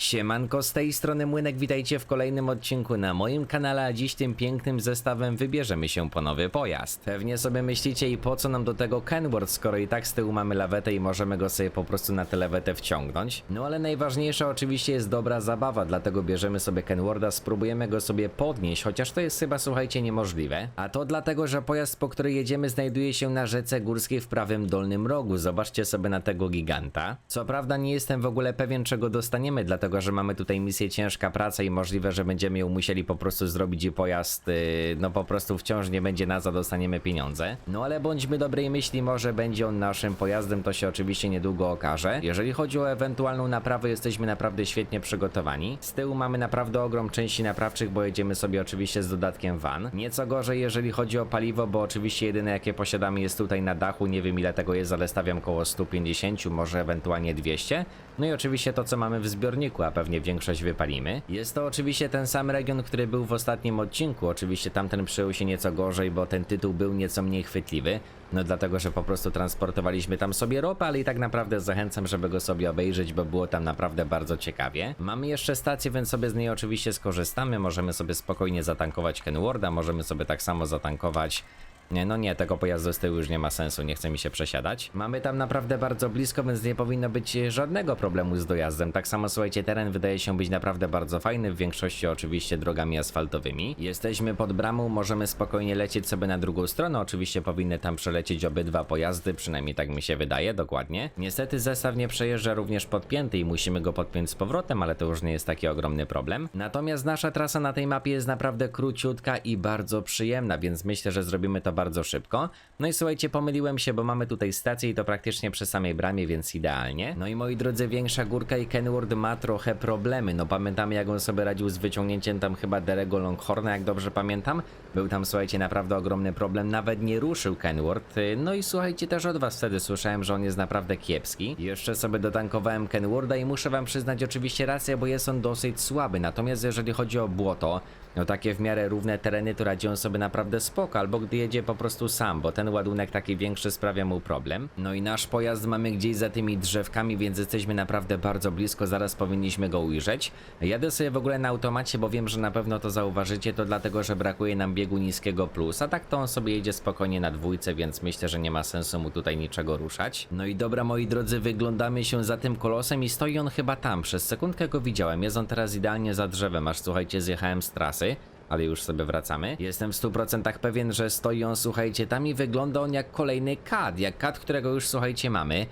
Siemanko, z tej strony Młynek, witajcie w kolejnym odcinku na moim kanale, a dziś tym pięknym zestawem wybierzemy się po nowy pojazd. Pewnie sobie myślicie i po co nam do tego Kenworth, skoro i tak z tyłu mamy lawetę i możemy go sobie po prostu na tę lawetę wciągnąć. No ale najważniejsza oczywiście jest dobra zabawa, dlatego bierzemy sobie Kenworda, spróbujemy go sobie podnieść, chociaż to jest chyba słuchajcie niemożliwe. A to dlatego, że pojazd po który jedziemy znajduje się na rzece górskiej w prawym dolnym rogu, zobaczcie sobie na tego giganta. Co prawda nie jestem w ogóle pewien czego dostaniemy, dlatego że mamy tutaj misję ciężka praca i możliwe, że będziemy ją musieli po prostu zrobić i pojazd, yy, no po prostu wciąż nie będzie nas, a dostaniemy pieniądze. No ale bądźmy dobrej myśli, może będzie on naszym pojazdem, to się oczywiście niedługo okaże. Jeżeli chodzi o ewentualną naprawę, jesteśmy naprawdę świetnie przygotowani. Z tyłu mamy naprawdę ogrom części naprawczych, bo jedziemy sobie oczywiście z dodatkiem van. Nieco gorzej, jeżeli chodzi o paliwo, bo oczywiście jedyne jakie posiadamy jest tutaj na dachu, nie wiem ile tego jest, ale stawiam koło 150, może ewentualnie 200. No i oczywiście to, co mamy w zbiorniku, a pewnie większość wypalimy. Jest to oczywiście ten sam region, który był w ostatnim odcinku. Oczywiście tamten przyjął się nieco gorzej, bo ten tytuł był nieco mniej chwytliwy. No dlatego, że po prostu transportowaliśmy tam sobie ropę, ale i tak naprawdę zachęcam, żeby go sobie obejrzeć, bo było tam naprawdę bardzo ciekawie. Mamy jeszcze stację, więc sobie z niej oczywiście skorzystamy. Możemy sobie spokojnie zatankować Kenworda, możemy sobie tak samo zatankować nie, no nie, tego pojazdu z tyłu już nie ma sensu, nie chce mi się przesiadać. Mamy tam naprawdę bardzo blisko, więc nie powinno być żadnego problemu z dojazdem. Tak samo słuchajcie, teren wydaje się być naprawdę bardzo fajny, w większości oczywiście drogami asfaltowymi. Jesteśmy pod bramą, możemy spokojnie lecieć sobie na drugą stronę, oczywiście powinny tam przelecieć obydwa pojazdy, przynajmniej tak mi się wydaje, dokładnie. Niestety zestaw nie przejeżdża również podpięty i musimy go podpiąć z powrotem, ale to już nie jest taki ogromny problem. Natomiast nasza trasa na tej mapie jest naprawdę króciutka i bardzo przyjemna, więc myślę, że zrobimy to bardzo szybko. No i słuchajcie, pomyliłem się, bo mamy tutaj stację i to praktycznie przy samej bramie, więc idealnie. No i moi drodzy, większa górka i Kenworth ma trochę problemy. No pamiętamy jak on sobie radził z wyciągnięciem tam chyba Derego Longhorna, jak dobrze pamiętam. Był tam, słuchajcie, naprawdę ogromny problem, nawet nie ruszył Kenworth. Y, No i słuchajcie, też od was wtedy słyszałem, że on jest naprawdę kiepski. Jeszcze sobie dotankowałem Kenworda i muszę wam przyznać oczywiście rację, bo jest on dosyć słaby. Natomiast jeżeli chodzi o błoto, no takie w miarę równe tereny, to radzi on sobie naprawdę spoko, albo gdy jedzie po prostu sam, bo ten ładunek taki większy sprawia mu problem. No i nasz pojazd mamy gdzieś za tymi drzewkami, więc jesteśmy naprawdę bardzo blisko, zaraz powinniśmy go ujrzeć. Jadę sobie w ogóle na automacie, bo wiem, że na pewno to zauważycie, to dlatego, że brakuje nam biegu niskiego plus, a tak to on sobie jedzie spokojnie na dwójce, więc myślę, że nie ma sensu mu tutaj niczego ruszać. No i dobra, moi drodzy, wyglądamy się za tym kolosem i stoi on chyba tam, przez sekundkę go widziałem, jest on teraz idealnie za drzewem, aż słuchajcie, zjechałem z trasy ale już sobie wracamy. Jestem w 100% pewien, że stoi on, słuchajcie, tam i wygląda on jak kolejny CAD, jak CAD, którego już, słuchajcie, mamy.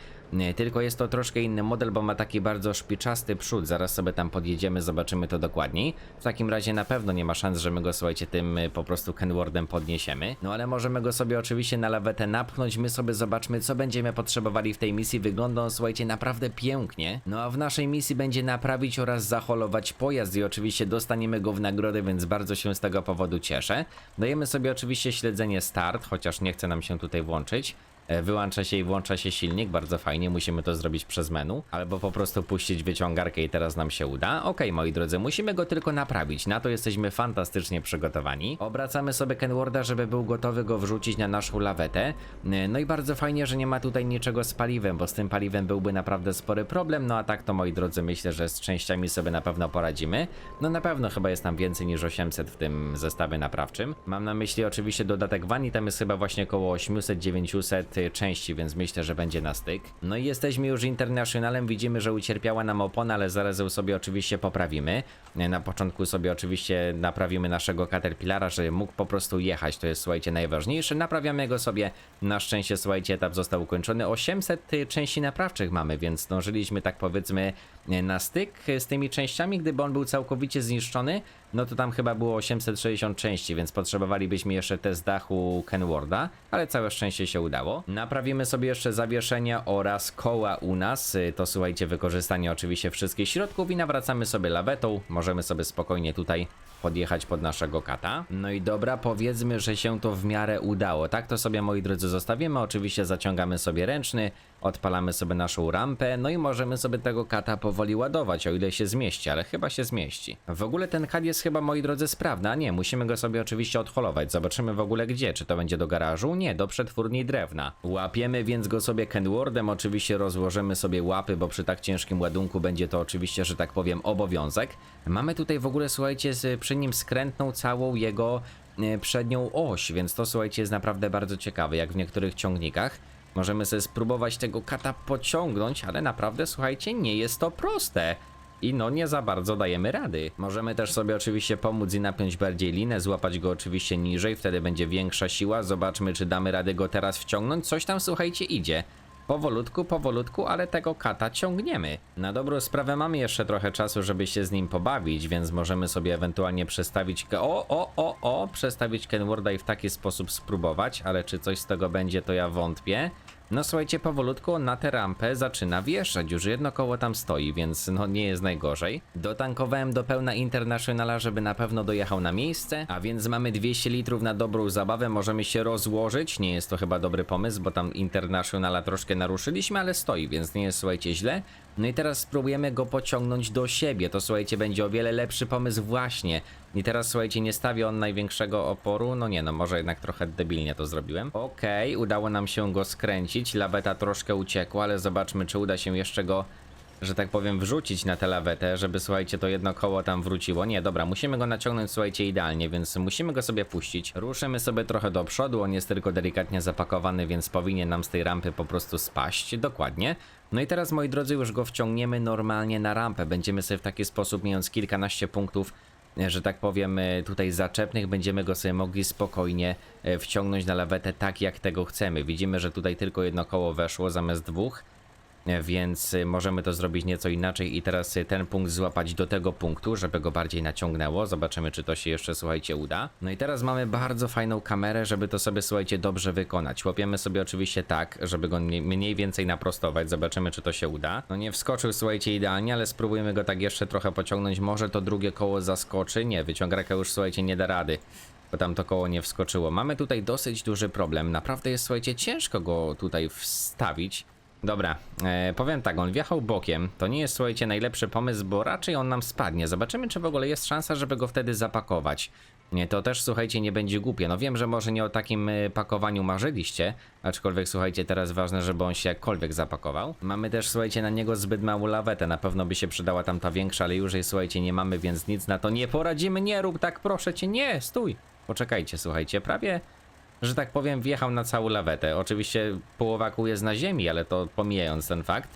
Tylko jest to troszkę inny model, bo ma taki bardzo szpiczasty przód. Zaraz sobie tam podjedziemy, zobaczymy to dokładniej. W takim razie na pewno nie ma szans, że my go, słuchajcie, tym y, po prostu Kenwordem podniesiemy. No ale możemy go sobie oczywiście na lawetę napchnąć. My sobie zobaczmy, co będziemy potrzebowali w tej misji. Wygląda on, słuchajcie, naprawdę pięknie. No a w naszej misji będzie naprawić oraz zaholować pojazd i oczywiście dostaniemy go w nagrodę, więc bardzo się z tego powodu cieszę. Dajemy sobie oczywiście śledzenie start, chociaż nie chce nam się tutaj włączyć. E, Wyłącza się i włącza się silnik, bardzo fajnie, musimy to zrobić przez menu, albo po prostu puścić wyciągarkę i teraz nam się uda. Ok, moi drodzy, musimy go tylko naprawić, na to jesteśmy fantastycznie przygotowani. Obracamy sobie Kenworda, żeby był gotowy go wrzucić na naszą lawetę. E, No i bardzo fajnie, że nie ma tutaj niczego z paliwem, bo z tym paliwem byłby naprawdę spory problem, no a tak to moi drodzy, myślę, że z częściami sobie na pewno poradzimy. No na pewno chyba jest tam więcej niż 800 w tym zestawie naprawczym. Mam na myśli oczywiście dodatek wani, tam jest chyba właśnie około 800-900 części, więc myślę, że będzie na styk. No i jesteśmy już internationalem, widzimy, że ucierpiała nam opona, ale zaraz ją sobie oczywiście poprawimy. Na początku sobie oczywiście naprawimy naszego Caterpillara, żeby mógł po prostu jechać, to jest słuchajcie najważniejsze. Naprawiamy go sobie, na szczęście słuchajcie etap został ukończony. 800 części naprawczych mamy, więc zdążyliśmy tak powiedzmy na styk z tymi częściami, gdyby on był całkowicie zniszczony, no to tam chyba było 860 części, więc potrzebowalibyśmy jeszcze test dachu Kenworda, ale całe szczęście się udało. Naprawimy sobie jeszcze zawieszenia oraz koła u nas, y, to słuchajcie, wykorzystanie oczywiście wszystkich środków i nawracamy sobie lawetą, możemy sobie spokojnie tutaj podjechać pod naszego kata. No i dobra, powiedzmy, że się to w miarę udało. Tak to sobie, moi drodzy, zostawimy. Oczywiście zaciągamy sobie ręczny. Odpalamy sobie naszą rampę, no i możemy sobie tego kata powoli ładować, o ile się zmieści, ale chyba się zmieści. W ogóle ten kat jest chyba, moi drodzy, sprawny, a nie, musimy go sobie oczywiście odholować. Zobaczymy w ogóle gdzie, czy to będzie do garażu? Nie, do przetwórni drewna. Łapiemy więc go sobie Kenwardem, oczywiście rozłożymy sobie łapy, bo przy tak ciężkim ładunku będzie to oczywiście, że tak powiem, obowiązek. Mamy tutaj w ogóle, słuchajcie, przy nim skrętną całą jego e, przednią oś, więc to słuchajcie jest naprawdę bardzo ciekawe, jak w niektórych ciągnikach. Możemy sobie spróbować tego kata pociągnąć, ale naprawdę słuchajcie, nie jest to proste. I no nie za bardzo dajemy rady. Możemy też sobie oczywiście pomóc i napiąć bardziej linę, złapać go oczywiście niżej, wtedy będzie większa siła. Zobaczmy, czy damy radę go teraz wciągnąć. Coś tam słuchajcie idzie. Powolutku, powolutku, ale tego kata ciągniemy. Na dobrą sprawę mamy jeszcze trochę czasu, żeby się z nim pobawić, więc możemy sobie ewentualnie przestawić. O, o, o, o! Przestawić Kenworda i w taki sposób spróbować, ale czy coś z tego będzie, to ja wątpię. No słuchajcie, powolutku na tę rampę zaczyna wjeżdżać, już jedno koło tam stoi, więc no nie jest najgorzej. Dotankowałem do pełna Internationala, żeby na pewno dojechał na miejsce, a więc mamy 200 litrów na dobrą zabawę, możemy się rozłożyć, nie jest to chyba dobry pomysł, bo tam Internationala troszkę naruszyliśmy, ale stoi, więc nie jest słuchajcie źle. No i teraz spróbujemy go pociągnąć do siebie, to słuchajcie będzie o wiele lepszy pomysł właśnie. I teraz słuchajcie, nie stawi on największego oporu, no nie no, może jednak trochę debilnie to zrobiłem. Okej, udało nam się go skręcić, laweta troszkę uciekła, ale zobaczmy czy uda się jeszcze go że tak powiem, wrzucić na tę lawetę, żeby słuchajcie, to jedno koło tam wróciło. Nie, dobra, musimy go naciągnąć, słuchajcie, idealnie, więc musimy go sobie puścić. Ruszymy sobie trochę do przodu, on jest tylko delikatnie zapakowany, więc powinien nam z tej rampy po prostu spaść, dokładnie. No i teraz, moi drodzy, już go wciągniemy normalnie na rampę. Będziemy sobie w taki sposób, mając kilkanaście punktów, e, że tak powiem, e, tutaj zaczepnych, będziemy go sobie mogli spokojnie e, wciągnąć na lawetę tak, jak tego chcemy. Widzimy, że tutaj tylko jedno koło weszło zamiast dwóch. E, więc y, możemy to zrobić nieco inaczej i teraz y, ten punkt złapać do tego punktu, żeby go bardziej naciągnęło. Zobaczymy, czy to się jeszcze, słuchajcie, uda. No i teraz mamy bardzo fajną kamerę, żeby to sobie, słuchajcie, dobrze wykonać. Łapiemy sobie oczywiście tak, żeby go mniej, mniej więcej naprostować. Zobaczymy, czy to się uda. No nie wskoczył, słuchajcie, idealnie, ale spróbujemy go tak jeszcze trochę pociągnąć. Może to drugie koło zaskoczy. Nie, wyciągarka już, słuchajcie, nie da rady bo tam to koło nie wskoczyło. Mamy tutaj dosyć duży problem. Naprawdę jest, słuchajcie, ciężko go tutaj wstawić. Dobra, e, powiem tak, on wjechał bokiem. To nie jest, słuchajcie, najlepszy pomysł, bo raczej on nam spadnie. Zobaczymy, czy w ogóle jest szansa, żeby go wtedy zapakować. Nie, to też, słuchajcie, nie będzie głupie. No wiem, że może nie o takim e, pakowaniu marzyliście, aczkolwiek, słuchajcie, teraz ważne, żeby on się jakkolwiek zapakował. Mamy też, słuchajcie, na niego zbyt małą lawetę. Na pewno by się przydała tam ta większa, ale już jej, słuchajcie, nie mamy, więc nic na to nie poradzimy. Nie rób tak, proszę cię, nie, stój. Poczekajcie, słuchajcie, prawie że tak powiem, wjechał na całą lawetę. Oczywiście połowa kół jest na ziemi, ale to pomijając ten fakt.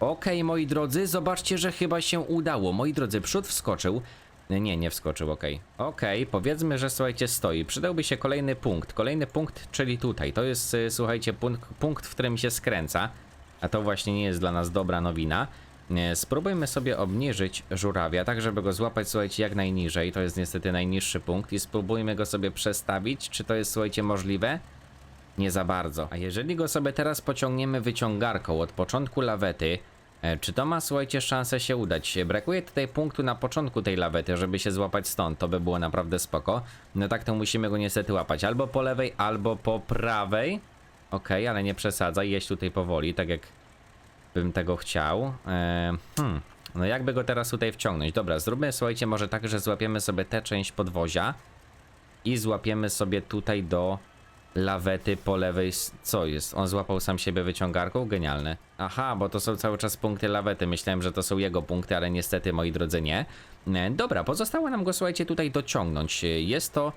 Okej, moi drodzy, zobaczcie, że chyba się udało. Moi drodzy, przód wskoczył. Nie, nie wskoczył, okej. Okej, powiedzmy, że słuchajcie, stoi. Przydałby się kolejny punkt. Kolejny punkt, czyli tutaj. To jest, y, słuchajcie, punkt, punkt, w którym się skręca. A to właśnie nie jest dla nas dobra nowina. Nie, Spróbujmy sobie obniżyć żurawia, tak żeby go złapać, słuchajcie, jak najniżej. To jest niestety najniższy punkt i spróbujmy go sobie przestawić. Czy to jest, słuchajcie, możliwe? Nie za bardzo. A jeżeli go sobie teraz pociągniemy wyciągarką od początku lawety, e, czy to ma, słuchajcie, szansę się udać? Brakuje tutaj punktu na początku tej lawety, żeby się złapać stąd. To by było naprawdę spoko. No tak to musimy go niestety łapać albo po lewej, albo po prawej. Okej, ale nie przesadzaj, jeść tutaj powoli, tak jak bym tego chciał. E, hmm. No jakby go teraz tutaj wciągnąć? Dobra, zróbmy, słuchajcie, może tak, że złapiemy sobie tę część podwozia i złapiemy sobie tutaj do lawety po lewej. Co jest? On złapał sam siebie wyciągarką? Genialne. Aha, bo to są cały czas punkty lawety. Myślałem, że to są jego punkty, ale niestety, moi drodzy, nie. E, Dobra, pozostało nam go, słuchajcie, tutaj dociągnąć. E, Jest to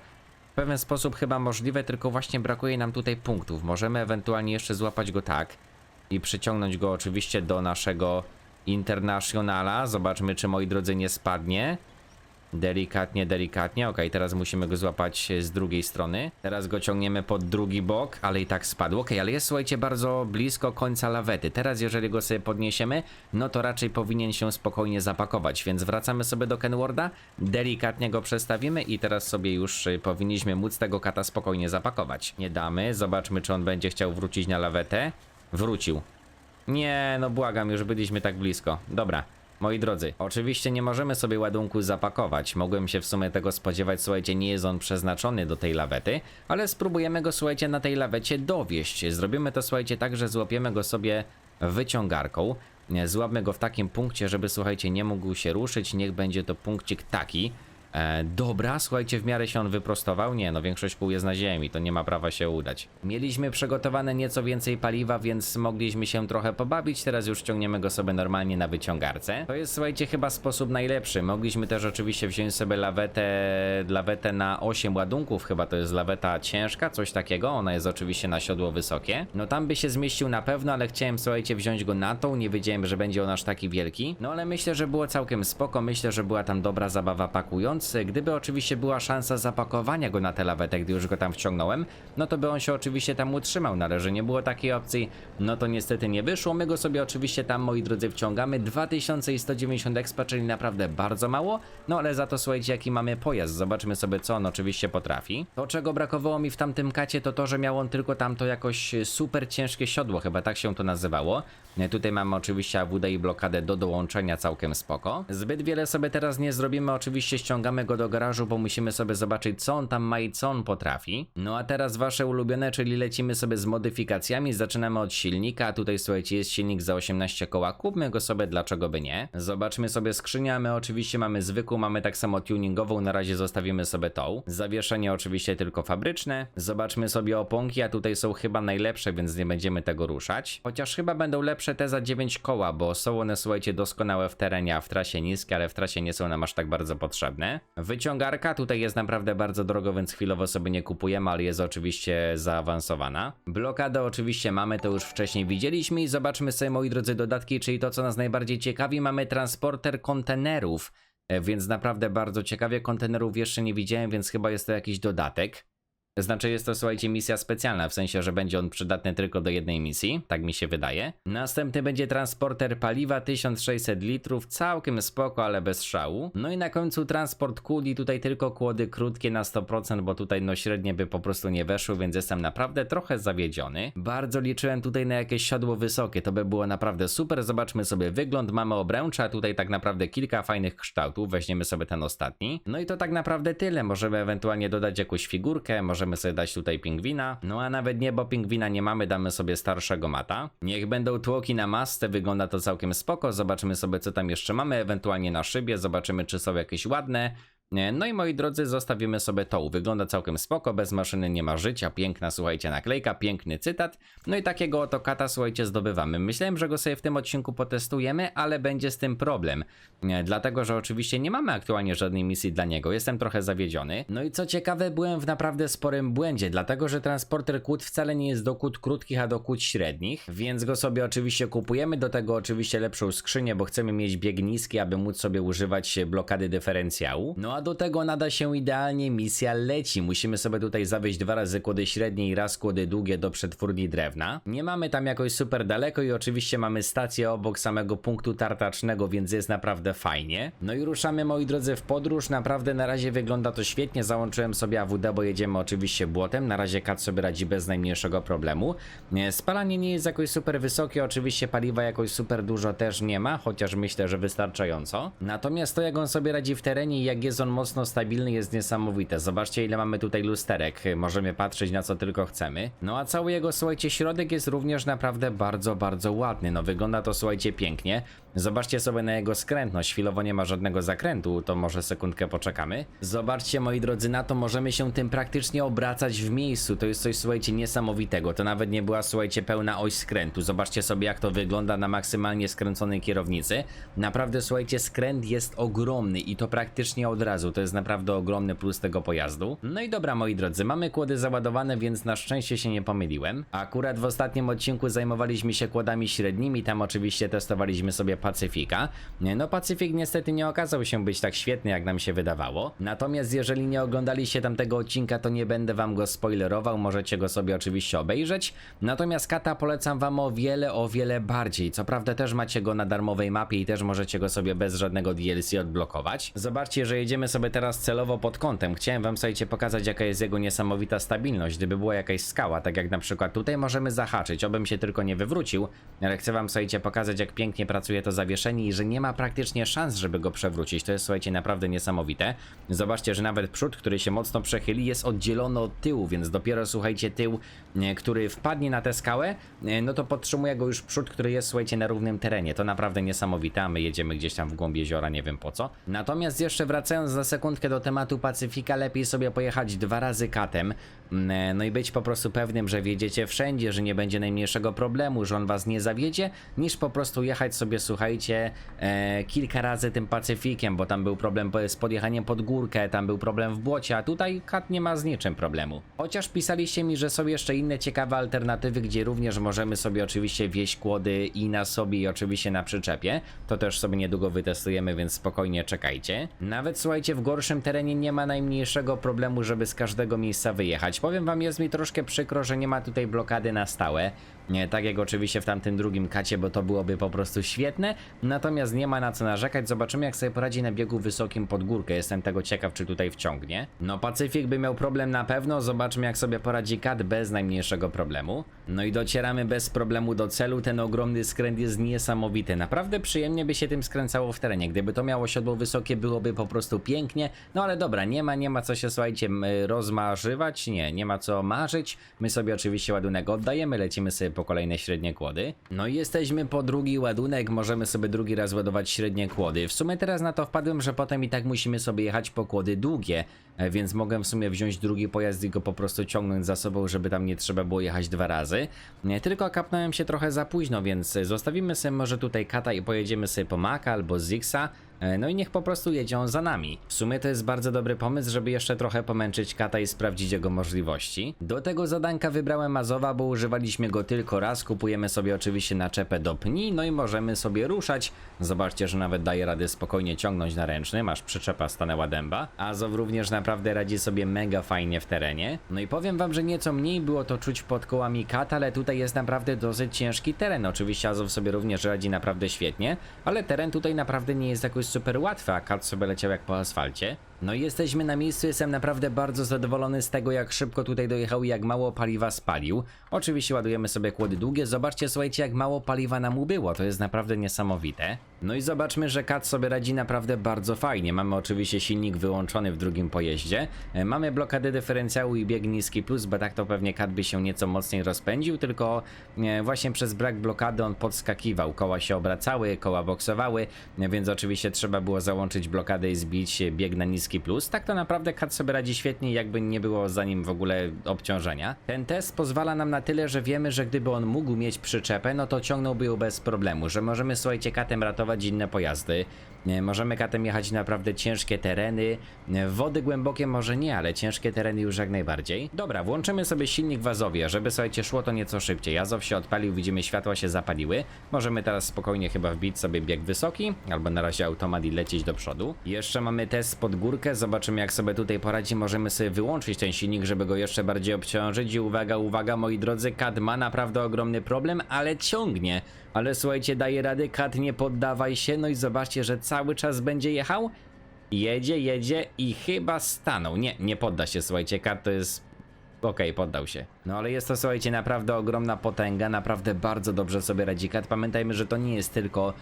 w pewien sposób chyba możliwe, tylko właśnie brakuje nam tutaj punktów. Możemy ewentualnie jeszcze złapać go tak i przyciągnąć go oczywiście do naszego Internationala. Zobaczmy, czy moi drodzy nie spadnie. Delikatnie, delikatnie. Ok, teraz musimy go złapać z drugiej strony. Teraz go ciągniemy pod drugi bok, ale i tak spadł. Ok, ale jest, słuchajcie, bardzo blisko końca lawety. Teraz, jeżeli go sobie podniesiemy, no to raczej powinien się spokojnie zapakować. Więc wracamy sobie do Kenworda, delikatnie go przestawimy i teraz sobie już y, powinniśmy móc tego kata spokojnie zapakować. Nie damy, zobaczmy, czy on będzie chciał wrócić na lawetę. Wrócił. Nie, no błagam, już byliśmy tak blisko. Dobra. Moi drodzy, oczywiście nie możemy sobie ładunku zapakować. Mogłem się w sumie tego spodziewać, słuchajcie, nie jest on przeznaczony do tej lawety, ale spróbujemy go, słuchajcie, na tej lawecie dowieść. Zrobimy to, słuchajcie, tak, że złapiemy go sobie wyciągarką. Złapmy go w takim punkcie, żeby słuchajcie, nie mógł się ruszyć. Niech będzie to punkcik taki. E, dobra, słuchajcie, w miarę się on wyprostował. Nie, no większość kół jest na ziemi, to nie ma prawa się udać. Mieliśmy przygotowane nieco więcej paliwa, więc mogliśmy się trochę pobawić. Teraz już ciągniemy go sobie normalnie na wyciągarce. To jest, słuchajcie, chyba sposób najlepszy. Mogliśmy też oczywiście wziąć sobie lawetę, lawetę na 8 ładunków, chyba to jest laweta ciężka, coś takiego. Ona jest oczywiście na siodło wysokie. No tam by się zmieścił na pewno, ale chciałem, słuchajcie, wziąć go na tą. Nie wiedziałem, że będzie on aż taki wielki. No ale myślę, że było całkiem spoko. Myślę, że była tam dobra zabawa pakując. Gdyby oczywiście była szansa zapakowania go na tę lawetę, gdy już go tam wciągnąłem, no to by on się oczywiście tam utrzymał. Na razie nie było takiej opcji, no to niestety nie wyszło. My go sobie oczywiście tam, moi drodzy, wciągamy. 2190 expa, czyli naprawdę bardzo mało. No ale za to słuchajcie, jaki mamy pojazd. Zobaczmy sobie, co on oczywiście potrafi. To, czego brakowało mi w tamtym kacie, to to, że miał on tylko tamto jakoś super ciężkie siodło, chyba tak się to nazywało. E, Tutaj mamy oczywiście AWD i blokadę do dołączenia całkiem spoko. Zbyt wiele sobie teraz nie zrobimy, oczywiście ściągamy go do garażu, bo musimy sobie zobaczyć co on tam ma i co on potrafi. No a teraz wasze ulubione, czyli lecimy sobie z modyfikacjami, zaczynamy od silnika, tutaj słuchajcie jest silnik za 18 koła, kupmy go sobie, dlaczego by nie. Zobaczmy sobie skrzynię, my oczywiście mamy zwykłą, mamy tak samo tuningową, na razie zostawimy sobie tą. Zawieszenie oczywiście tylko fabryczne. Zobaczmy sobie oponki, a tutaj są chyba najlepsze, więc nie będziemy tego ruszać. Chociaż chyba będą lepsze te za 9 koła, bo są one słuchajcie doskonałe w terenie, a w trasie niskie, ale w trasie nie są nam aż tak bardzo potrzebne. Wyciągarka tutaj jest naprawdę bardzo drogo, więc chwilowo sobie nie kupujemy, ale jest oczywiście zaawansowana. Blokadę oczywiście mamy, to już wcześniej widzieliśmy i zobaczmy sobie moi drodzy dodatki, czyli to co nas najbardziej ciekawi, mamy transporter kontenerów. E, Więc naprawdę bardzo ciekawie kontenerów jeszcze nie widziałem, więc chyba jest to jakiś dodatek. Znaczy jest to, słuchajcie, misja specjalna, w sensie, że będzie on przydatny tylko do jednej misji, tak mi się wydaje. Następny będzie transporter paliwa 1600 litrów, całkiem spoko, ale bez szału. No i na końcu transport kuli, tutaj tylko kłody krótkie na 100%, bo tutaj no średnie by po prostu nie weszły, więc jestem naprawdę trochę zawiedziony. Bardzo liczyłem tutaj na jakieś siodło wysokie, to by było naprawdę super. Zobaczmy sobie wygląd, mamy obręcze, a tutaj tak naprawdę kilka fajnych kształtów, weźmiemy sobie ten ostatni. No i to tak naprawdę tyle, możemy ewentualnie dodać jakąś figurkę, możemy sobie dać tutaj pingwina, no a nawet nie, bo pingwina nie mamy, damy sobie starszego mata. Niech będą tłoki na masce, wygląda to całkiem spoko, zobaczymy sobie co tam jeszcze mamy, ewentualnie na szybie, zobaczymy czy są jakieś ładne. No i moi drodzy, zostawimy sobie tą. Wygląda całkiem spoko, bez maszyny nie ma życia, piękna, słuchajcie, naklejka, piękny cytat. No i takiego oto kata, słuchajcie, zdobywamy. Myślałem, że go sobie w tym odcinku potestujemy, ale będzie z tym problem. Dlatego, że oczywiście nie mamy aktualnie żadnej misji dla niego, jestem trochę zawiedziony. No i co ciekawe, byłem w naprawdę sporym błędzie, dlatego, że transporter kłód wcale nie jest do kłód krótkich, a do kłód średnich, więc go sobie oczywiście kupujemy, do tego oczywiście lepszą skrzynię, bo chcemy mieć bieg niski, aby móc sobie używać blokady dyferencjału. No a do tego nada się idealnie misja leci. Musimy sobie tutaj zawieźć dwa razy kłody średnie i raz kłody długie do przetwórni drewna. Nie mamy tam jakoś super daleko i oczywiście mamy stację obok samego punktu tartacznego, więc jest naprawdę fajnie. No i ruszamy moi drodzy w podróż. Naprawdę na razie wygląda to świetnie. Załączyłem sobie AWD, bo jedziemy oczywiście błotem. Na razie kat sobie radzi bez najmniejszego problemu. Nie, Spalanie nie jest jakoś super wysokie, oczywiście paliwa jakoś super dużo też nie ma, chociaż myślę, że wystarczająco. Natomiast to jak on sobie radzi w terenie i jak jest on mocno stabilny jest niesamowite. Zobaczcie ile mamy tutaj lusterek, możemy patrzeć na co tylko chcemy. No a cały jego, słuchajcie, środek jest również naprawdę bardzo, bardzo ładny. No wygląda to, słuchajcie, pięknie. Zobaczcie sobie na jego skrętność, chwilowo nie ma żadnego zakrętu, to może sekundkę poczekamy. Zobaczcie moi drodzy, na to możemy się tym praktycznie obracać w miejscu, to jest coś słuchajcie niesamowitego, to nawet nie była słuchajcie pełna oś skrętu, zobaczcie sobie jak to wygląda na maksymalnie skręconej kierownicy. Naprawdę słuchajcie, skręt jest ogromny i to praktycznie od razu, to jest naprawdę ogromny plus tego pojazdu. No i dobra moi drodzy, mamy kłody załadowane, więc na szczęście się nie pomyliłem. Akurat w ostatnim odcinku zajmowaliśmy się kładami średnimi, tam oczywiście testowaliśmy sobie Pacyfika. No Pacyfik niestety nie okazał się być tak świetny jak nam się wydawało. Natomiast jeżeli nie oglądaliście tamtego odcinka, to nie będę wam go spoilerował, możecie go sobie oczywiście obejrzeć. Natomiast Kata polecam wam o wiele, o wiele bardziej. Co prawda też macie go na darmowej mapie i też możecie go sobie bez żadnego DLC odblokować. Zobaczcie, że jedziemy sobie teraz celowo pod kątem. Chciałem wam słuchajcie pokazać jaka jest jego niesamowita stabilność. Gdyby była jakaś skała, tak jak na przykład tutaj możemy zahaczyć, obym się tylko nie wywrócił, ale chcę wam słuchajcie pokazać jak pięknie pracuje to zawieszenie i że nie ma praktycznie szans, żeby go przewrócić. To jest, słuchajcie, naprawdę niesamowite. Zobaczcie, że nawet przód, który się mocno przechyli, jest oddzielony od tyłu, więc dopiero, słuchajcie, tył, który wpadnie na tę skałę, no to podtrzymuje go już przód, który jest, słuchajcie, na równym terenie. To naprawdę niesamowite, a my jedziemy gdzieś tam w głąb jeziora, nie wiem po co. Natomiast jeszcze wracając za sekundkę do tematu Pacyfika, lepiej sobie pojechać dwa razy katem, mm, e, no i być po prostu pewnym, że wjedziecie wszędzie, że nie będzie najmniejszego problemu, że on was nie zawiedzie, niż po prostu jechać sobie, słuchajcie, e, kilka razy tym Pacyfikiem, bo tam był problem z podjechaniem pod górkę, tam był problem w błocie, a tutaj kat nie ma z niczym problemu. Chociaż pisaliście mi, że są jeszcze inne ciekawe alternatywy, gdzie również możemy sobie oczywiście wieść kłody i na sobie i oczywiście na przyczepie. To też sobie niedługo wytestujemy, więc spokojnie czekajcie. Nawet słuchajcie, w gorszym terenie nie ma najmniejszego problemu, żeby z każdego miejsca wyjechać. Powiem wam, jest mi troszkę przykro, że nie ma tutaj blokady na stałe. Tak jak oczywiście w tamtym drugim kacie, bo to byłoby po prostu świetne. Natomiast nie ma na co narzekać. Zobaczymy, jak sobie poradzi na biegu wysokim pod górkę. Jestem tego ciekaw, czy tutaj wciągnie. No, Pacyfik by miał problem na pewno. Zobaczmy, jak sobie poradzi kat bez najmniejszego problemu. No i docieramy bez problemu do celu. Ten ogromny skręt jest niesamowity. Naprawdę przyjemnie by się tym skręcało w terenie. Gdyby to miało siodło wysokie, byłoby po prostu pięknie. No ale dobra, nie ma, nie ma co się, słuchajcie, rozmarzywać. Nie, nie ma co marzyć. My sobie oczywiście ładunek oddajemy, lecimy sobie po kolejne średnie kłody. No i jesteśmy po drugi ładunek, możemy sobie drugi raz ładować średnie kłody. W sumie teraz na to wpadłem, że potem i tak musimy sobie jechać po kłody długie, e, więc mogę w sumie wziąć drugi pojazd i go po prostu ciągnąć za sobą, żeby tam nie trzeba było jechać dwa razy. Nie, tylko kapnąłem się trochę za późno, więc zostawimy sobie może tutaj kata i pojedziemy sobie po Maka albo Zixa. E, No i niech po prostu jedzie on za nami. W sumie to jest bardzo dobry pomysł, żeby jeszcze trochę pomęczyć kata i sprawdzić jego możliwości. Do tego zadanka wybrałem Mazowa, bo używaliśmy go tylko raz. Kupujemy sobie oczywiście naczepę do pni, no i możemy sobie ruszać. Zobaczcie, że nawet daje radę spokojnie ciągnąć na ręczny, masz przyczepa stanęła dęba. Azow również naprawdę radzi sobie mega fajnie w terenie. No i powiem wam, że nieco mniej było to czuć pod kołami kata, ale tutaj jest naprawdę dosyć ciężki teren. Oczywiście Azow sobie również radzi naprawdę świetnie, ale teren tutaj naprawdę nie jest jakoś super łatwy, a kat sobie leciał jak po asfalcie. No i jesteśmy na miejscu, jestem naprawdę bardzo zadowolony z tego, jak szybko tutaj dojechał i jak mało paliwa spalił. Oczywiście ładujemy sobie kłody długie, zobaczcie, słuchajcie, jak mało paliwa nam ubyło, to jest naprawdę niesamowite. No i zobaczmy, że kat sobie radzi naprawdę bardzo fajnie. Mamy oczywiście silnik wyłączony w drugim pojeździe, E, mamy blokadę dyferencjału i bieg niski plus, bo tak to pewnie kat by się nieco mocniej rozpędził, tylko e, właśnie przez brak blokady on podskakiwał, koła się obracały, koła boksowały, e, więc oczywiście trzeba było załączyć blokadę i zbić bieg na niski plus. Tak to naprawdę kat sobie radzi świetnie, jakby nie było za nim w ogóle obciążenia. Ten test pozwala nam na tyle, że wiemy, że gdyby on mógł mieć przyczepę, no to ciągnąłby ją bez problemu, że możemy, słuchajcie, katem ratować inne pojazdy. Nie, Możemy katem jechać naprawdę ciężkie tereny. Nie, Wody głębokie może nie, ale ciężkie tereny już jak najbardziej. Dobra, włączymy sobie silnik w Azowie, żeby słuchajcie szło to nieco szybciej. Azow się odpalił, widzimy światła się zapaliły. Możemy teraz spokojnie chyba wbić sobie bieg wysoki, albo na razie automat i lecieć do przodu. Jeszcze mamy test pod górkę, zobaczymy jak sobie tutaj poradzi. Możemy sobie wyłączyć ten silnik, żeby go jeszcze bardziej obciążyć. I uwaga, uwaga, moi drodzy, Kat ma naprawdę ogromny problem, ale ciągnie. Ale słuchajcie, daje rady, Kat nie poddawaj się, no i zobaczcie, że cały czas będzie jechał. Jedzie, jedzie i chyba stanął. Nie, nie podda się, słuchajcie, Kat to jest Okej, poddał się. No ale jest to, słuchajcie, naprawdę ogromna potęga, naprawdę bardzo dobrze sobie radzi Kat. Pamiętajmy, że to nie jest tylko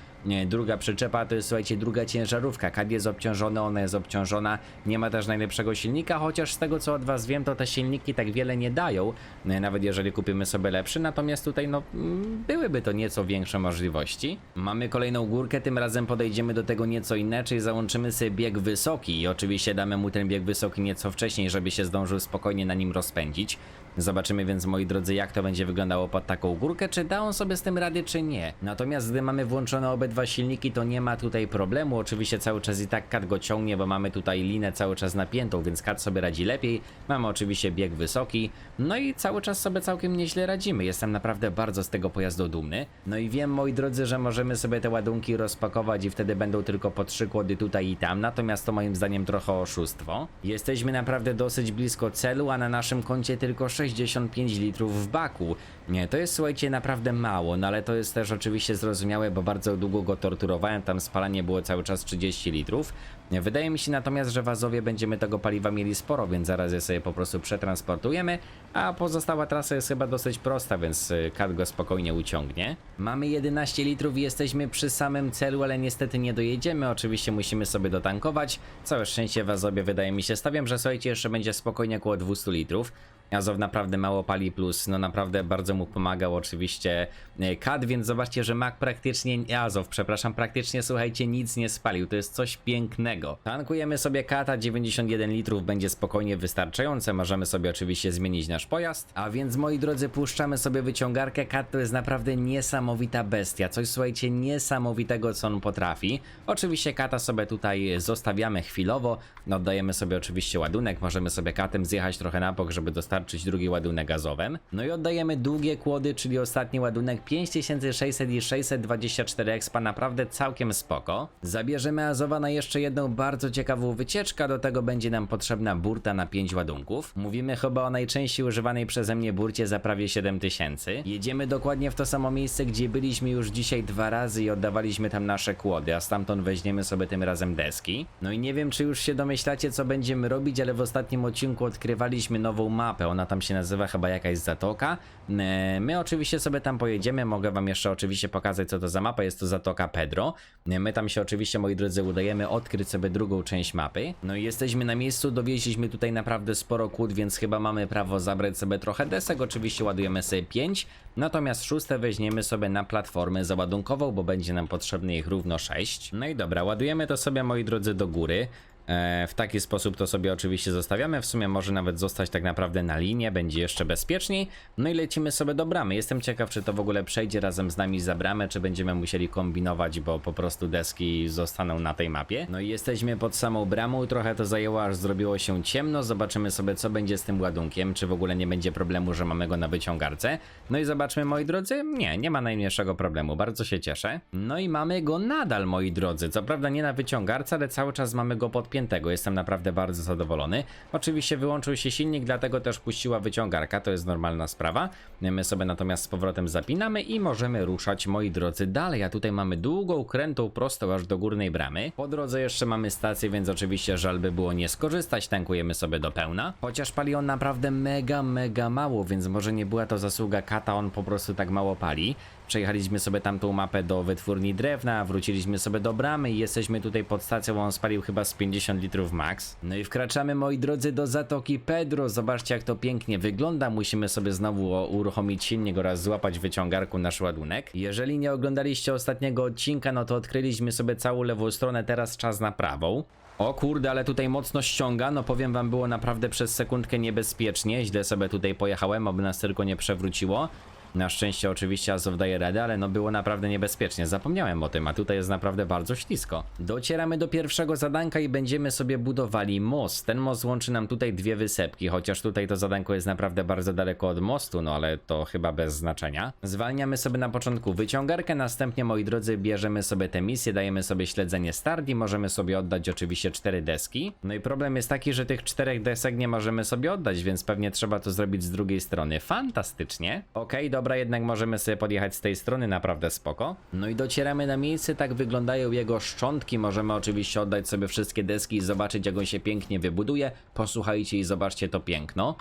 druga przyczepa, to jest, słuchajcie, druga ciężarówka. Kat jest obciążony, ona jest obciążona, nie ma też najlepszego silnika, chociaż z tego, co od was wiem, to te silniki tak wiele nie dają, e, nawet jeżeli kupimy sobie lepszy, natomiast tutaj, no, mm, byłyby to nieco większe możliwości. Mamy kolejną górkę, tym razem podejdziemy do tego nieco inaczej, załączymy sobie bieg wysoki i oczywiście damy mu ten bieg wysoki nieco wcześniej, żeby się zdążył spokojnie na nim rozpędzić. Zobaczymy więc, moi drodzy, jak to będzie wyglądało pod taką górkę, czy da on sobie z tym rady, czy nie. Natomiast gdy mamy włączone obydwa silniki, to nie ma tutaj problemu. Oczywiście cały czas i tak kat go ciągnie, bo mamy tutaj linę cały czas napiętą, więc kat sobie radzi lepiej. Mamy oczywiście bieg wysoki, no i cały czas sobie całkiem nieźle radzimy. Jestem naprawdę bardzo z tego pojazdu dumny. No i wiem, moi drodzy, że możemy sobie te ładunki rozpakować i wtedy będą tylko po trzy kłody tutaj i tam, natomiast to moim zdaniem trochę oszustwo. Jesteśmy naprawdę dosyć blisko celu, a na naszym koncie tylko 6 165 litrów w baku. Nie, to jest słuchajcie naprawdę mało, no ale to jest też oczywiście zrozumiałe, bo bardzo długo go torturowałem, tam spalanie było cały czas 30 litrów. Wydaje mi się natomiast, że w Azowie będziemy tego paliwa mieli sporo, więc zaraz je sobie po prostu przetransportujemy, a pozostała trasa jest chyba dosyć prosta, więc y, kat go spokojnie uciągnie. Mamy 11 litrów i jesteśmy przy samym celu, ale niestety nie dojedziemy, oczywiście musimy sobie dotankować. Całe szczęście w wydaje mi się, stawiam, że słuchajcie, jeszcze będzie spokojnie około 200 litrów. Azow naprawdę mało pali plus, no naprawdę bardzo mu pomagał oczywiście e, Kat, więc zobaczcie, że Mac praktycznie, Azow, przepraszam, praktycznie słuchajcie nic nie spalił, to jest coś pięknego. Tankujemy sobie Kata, 91 litrów będzie spokojnie wystarczające, możemy sobie oczywiście zmienić nasz pojazd, a więc moi drodzy puszczamy sobie wyciągarkę, Kat to jest naprawdę niesamowita bestia, coś słuchajcie niesamowitego co on potrafi. Oczywiście Kata sobie tutaj zostawiamy chwilowo, no, oddajemy sobie oczywiście ładunek, możemy sobie Katem zjechać trochę na bok, żeby dostarczyć drugi ładunek gazowem. No i oddajemy długie kłody, czyli ostatni ładunek 5600 i 624 expa, naprawdę całkiem spoko. Zabierzemy Azowa na jeszcze jedną bardzo ciekawą wycieczkę, do tego będzie nam potrzebna burta na 5 ładunków. Mówimy chyba o najczęściej używanej przeze mnie burcie za prawie 7000. Jedziemy dokładnie w to samo miejsce, gdzie byliśmy już dzisiaj dwa razy i oddawaliśmy tam nasze kłody, a stamtąd weźmiemy sobie tym razem deski. No i nie wiem, czy już się domyślacie, co będziemy robić, ale w ostatnim odcinku odkrywaliśmy nową mapę. Ona tam się nazywa chyba jakaś zatoka. E, My oczywiście sobie tam pojedziemy. Mogę wam jeszcze oczywiście pokazać, co to za mapa. Jest to zatoka Pedro. E, My tam się oczywiście, moi drodzy, udajemy odkryć sobie drugą część mapy. No i jesteśmy na miejscu. Dowieźliśmy tutaj naprawdę sporo kłód, więc chyba mamy prawo zabrać sobie trochę desek. Oczywiście ładujemy sobie 5. Natomiast szóste weźmiemy sobie na platformę załadunkową, bo będzie nam potrzebny ich równo 6. No i dobra, ładujemy to sobie, moi drodzy, do góry. E, W taki sposób to sobie oczywiście zostawiamy. W sumie może nawet zostać tak naprawdę na linię, będzie jeszcze bezpieczniej. No i lecimy sobie do bramy. Jestem ciekaw, czy to w ogóle przejdzie razem z nami za bramę, czy będziemy musieli kombinować, bo po prostu deski zostaną na tej mapie. No i jesteśmy pod samą bramą. Trochę to zajęło, aż zrobiło się ciemno. Zobaczymy sobie, co będzie z tym ładunkiem. Czy w ogóle nie będzie problemu, że mamy go na wyciągarce. No i zobaczmy, moi drodzy. Nie, nie ma najmniejszego problemu. Bardzo się cieszę. No i mamy go nadal, moi drodzy. Co prawda nie na wyciągarce, ale cały czas mamy go podpiętego. Jestem naprawdę bardzo zadowolony. Oczywiście wyłączył się silnik, dlatego też puściła wyciągarka. To jest normalna sprawa. My sobie natomiast z powrotem zapinamy i możemy ruszać, moi drodzy, dalej. A tutaj mamy długą, krętą, prostą aż do górnej bramy. Po drodze jeszcze mamy stację, więc oczywiście żal by było nie skorzystać. Tankujemy sobie do pełna. Chociaż pali on naprawdę mega, mega mało, więc może nie była to zasługa kata, on po prostu tak mało pali. Przejechaliśmy sobie tamtą mapę do wytwórni drewna, wróciliśmy sobie do bramy i jesteśmy tutaj pod stacją, on spalił chyba z 50 litrów max. No i wkraczamy, moi drodzy, do Zatoki Pedro. Zobaczcie, jak to pięknie wygląda. Musimy sobie znowu uruchomić silnik oraz złapać wyciągarką nasz ładunek. Jeżeli nie oglądaliście ostatniego odcinka, no to odkryliśmy sobie całą lewą stronę, teraz czas na prawą. O kurde, ale tutaj mocno ściąga, no powiem wam, było naprawdę przez sekundkę niebezpiecznie. Źle sobie tutaj pojechałem, aby nas tylko nie przewróciło. Na szczęście oczywiście Azow daje radę, ale no było naprawdę niebezpiecznie. Zapomniałem o tym, a tutaj jest naprawdę bardzo ślisko. Docieramy do pierwszego zadanka i będziemy sobie budowali most. Ten most łączy nam tutaj dwie wysepki, chociaż tutaj to zadanko jest naprawdę bardzo daleko od mostu, no ale to chyba bez znaczenia. Zwalniamy sobie na początku wyciągarkę, następnie moi drodzy bierzemy sobie tę misję, dajemy sobie śledzenie start i możemy sobie oddać oczywiście cztery deski. No i problem jest taki, że tych czterech desek nie możemy sobie oddać, więc pewnie trzeba to zrobić z drugiej strony. Fantastycznie. Okej, dobra, jednak możemy sobie podjechać z tej strony, naprawdę spoko. No i docieramy na miejsce, tak wyglądają jego szczątki. Możemy oczywiście oddać sobie wszystkie deski i zobaczyć, jak on się pięknie wybuduje. Posłuchajcie i zobaczcie to piękno.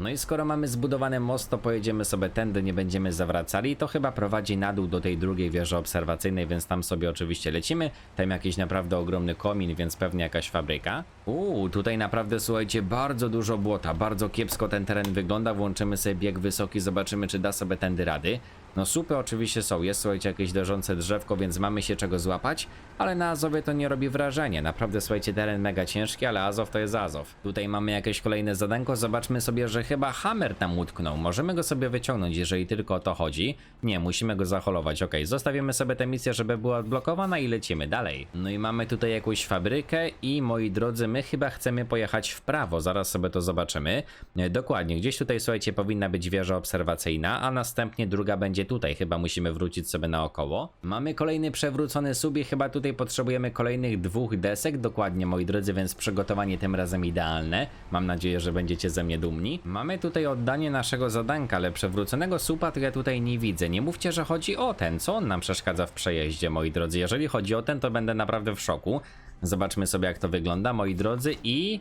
No i skoro mamy zbudowany most, to pojedziemy sobie tędy, nie będziemy zawracali. To chyba prowadzi na dół do tej drugiej wieży obserwacyjnej, więc tam sobie oczywiście lecimy. Tam jakiś naprawdę ogromny komin, więc pewnie jakaś fabryka. Uuu, tutaj naprawdę słuchajcie, bardzo dużo błota, bardzo kiepsko ten teren wygląda. Włączymy sobie bieg wysoki, zobaczymy czy da sobie tędy rady. No supy oczywiście są, jest słuchajcie jakieś leżące drzewko, więc mamy się czego złapać, ale na Azowie to nie robi wrażenia. Naprawdę słuchajcie, teren mega ciężki, ale Azow to jest Azow. Tutaj mamy jakieś kolejne zadanko, zobaczmy sobie, że chyba Hammer tam utknął. Możemy go sobie wyciągnąć, jeżeli tylko o to chodzi. Nie, musimy go zaholować, ok. Zostawimy sobie tę misję, żeby była odblokowana i lecimy dalej. No i mamy tutaj jakąś fabrykę i moi drodzy, my chyba chcemy pojechać w prawo, zaraz sobie to zobaczymy. E, Dokładnie, gdzieś tutaj słuchajcie, powinna być wieża obserwacyjna, a następnie druga będzie tutaj, chyba musimy wrócić sobie naokoło. Mamy kolejny przewrócony sub i chyba tutaj potrzebujemy kolejnych dwóch desek, dokładnie moi drodzy, więc przygotowanie tym razem idealne. Mam nadzieję, że będziecie ze mnie dumni. Mamy tutaj oddanie naszego zadanka, ale przewróconego supa to ja tutaj nie widzę. Nie mówcie, że chodzi o ten, co on nam przeszkadza w przejeździe, moi drodzy. Jeżeli chodzi o ten, to będę naprawdę w szoku. Zobaczmy sobie jak to wygląda, moi drodzy i...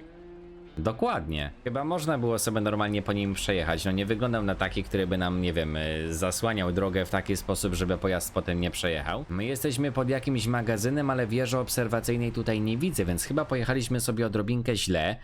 Dokładnie. Chyba można było sobie normalnie po nim przejechać. No nie wyglądał na taki, który by nam, nie wiem, y, zasłaniał drogę w taki sposób, żeby pojazd potem nie przejechał. My jesteśmy pod jakimś magazynem, ale wieży obserwacyjnej tutaj nie widzę, więc chyba pojechaliśmy sobie odrobinkę źle.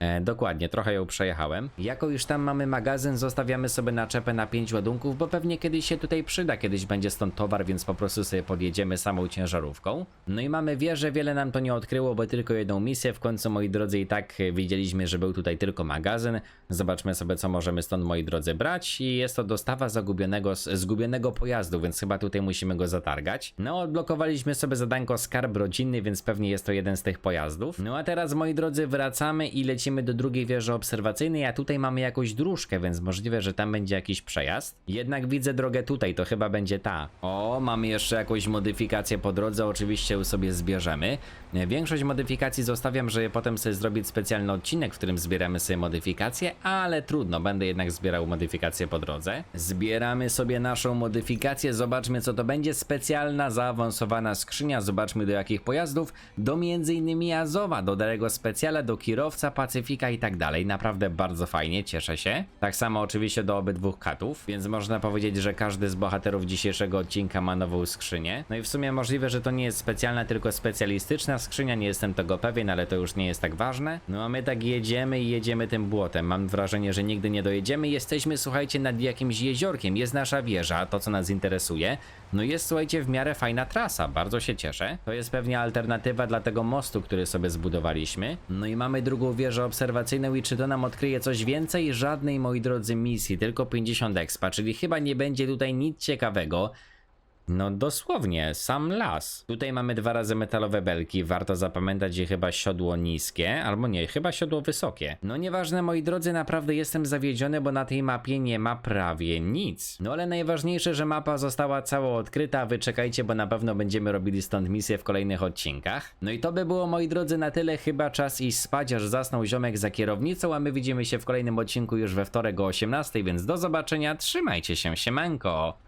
E, dokładnie, trochę ją przejechałem. Jako już tam mamy magazyn, zostawiamy sobie naczepę na 5 ładunków, bo pewnie kiedyś się tutaj przyda, kiedyś będzie stąd towar, więc po prostu sobie podjedziemy samą ciężarówką. No i mamy wieżę, wiele nam to nie odkryło, bo tylko jedną misję. W końcu, moi drodzy, i tak e, widzieliśmy, że był tutaj tylko magazyn. Zobaczmy sobie, co możemy stąd, moi drodzy, brać. I jest to dostawa zagubionego, zgubionego pojazdu, więc chyba tutaj musimy go zatargać. No, odblokowaliśmy sobie zadanko skarb rodzinny, więc pewnie jest to jeden z tych pojazdów. No a teraz, moi drodzy, wracamy i lecimy do drugiej wieży obserwacyjnej, a tutaj mamy jakąś dróżkę, więc możliwe, że tam będzie jakiś przejazd. Jednak widzę drogę tutaj, to chyba będzie ta. O, mamy jeszcze jakąś modyfikację po drodze, oczywiście ją sobie zbierzemy. Większość modyfikacji zostawiam, żeby potem sobie zrobić specjalny odcinek, w którym zbieramy sobie modyfikacje, ale trudno, będę jednak zbierał modyfikacje po drodze. Zbieramy sobie naszą modyfikację, zobaczmy co to będzie. Specjalna, zaawansowana skrzynia, zobaczmy do jakich pojazdów, do m.in. Azowa, do Darego Specjala, do Kierowca, I tak dalej. Naprawdę bardzo fajnie, cieszę się. Tak samo oczywiście do obydwu katów, więc można powiedzieć, że każdy z bohaterów dzisiejszego odcinka ma nową skrzynię. No i w sumie możliwe, że to nie jest specjalna, tylko specjalistyczna skrzynia, nie jestem tego pewien, ale to już nie jest tak ważne. No a my tak jedziemy i jedziemy tym błotem. Mam wrażenie, że nigdy nie dojedziemy. Jesteśmy, słuchajcie, nad jakimś jeziorkiem. Jest nasza wieża, to co nas interesuje. No jest, słuchajcie, w miarę fajna trasa, bardzo się cieszę. To jest pewnie alternatywa dla tego mostu, który sobie zbudowaliśmy. No i mamy drugą wieżę obserwacyjną i czy to nam odkryje coś więcej? Żadnej, moi drodzy, misji, tylko 50 expa, czyli chyba nie będzie tutaj nic ciekawego. No dosłownie, sam las. Tutaj mamy dwa razy metalowe belki, warto zapamiętać, że chyba siodło niskie, albo nie, chyba siodło wysokie. No nieważne moi drodzy, naprawdę jestem zawiedziony, bo na tej mapie nie ma prawie nic. No ale najważniejsze, że mapa została cała odkryta, wy czekajcie, bo na pewno będziemy robili stąd misję w kolejnych odcinkach. No i to by było moi drodzy na tyle, chyba czas iść spać, aż zasnął ziomek za kierownicą, a my widzimy się w kolejnym odcinku już we wtorek o 18, więc do zobaczenia, trzymajcie się, siemanko!